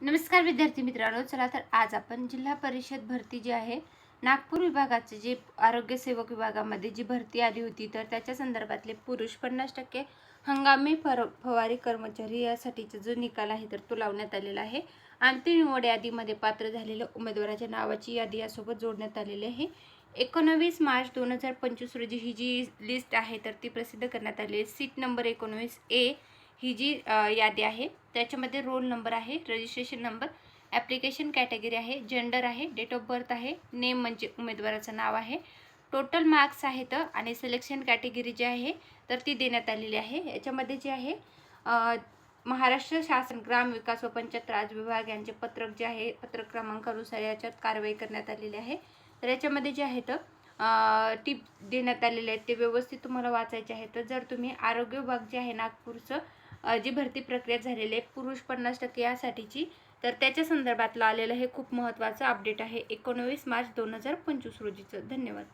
नमस्कार विद्यार्थी मित्रांनो चला तर आज आपण जिल्हा परिषद भरती जी आहे नागपूर विभागाचे जे आरोग्य सेवक विभागामध्ये जी भरती आली होती तर त्याच्या संदर्भातले पुरुष पन्नास टक्के हंगामी फर फवारी कर्मचारी यासाठीचा जो निकाल आहे तर तो लावण्यात आलेला आहे. अंतिम निवड यादीमध्ये पात्र झालेल्या उमेदवाराच्या नावाची यादी यासोबत जोडण्यात आलेली आहे. एकोणवीस मार्च दोन हजार पंचवीस रोजी ही जी लिस्ट आहे तर ती प्रसिद्ध करण्यात आली आहे. सीट नंबर एकोणवीस ए ही जी यादी आहे त्याच्यामध्ये रोल नंबर आहे रजिस्ट्रेशन नंबर ॲप्लिकेशन कॅटेगरी आहे जेंडर आहे डेट ऑफ बर्थ आहे नेम म्हणजे उमेदवाराचं नाव आहे टोटल मार्क्स आहेत आणि सिलेक्शन कॅटेगरी जी आहे तर ती देण्यात आलेली आहे. याच्यामध्ये जे आहे महाराष्ट्र शासन ग्राम विकास व पंचायत राज विभाग यांचे पत्रक जे आहे पत्रक क्रमांकानुसार याच्यात कारवाई करण्यात आलेली आहे. तर याच्यामध्ये जे आहेत टिप देण्यात आलेले आहेत ते व्यवस्थित तुम्हाला वाचायचे आहेत. तर जर तुम्ही आरोग्य विभाग जे आहे नागपूरचं जी भरती प्रक्रिया झालेली आहे पुरुष पन्नास टक्के यासाठीची तर त्याच्या संदर्भातलं आलेलं हे खूप महत्त्वाचं अपडेट आहे. एकोणवीस मार्च दोन हजार पंचवीस रोजीचं. धन्यवाद.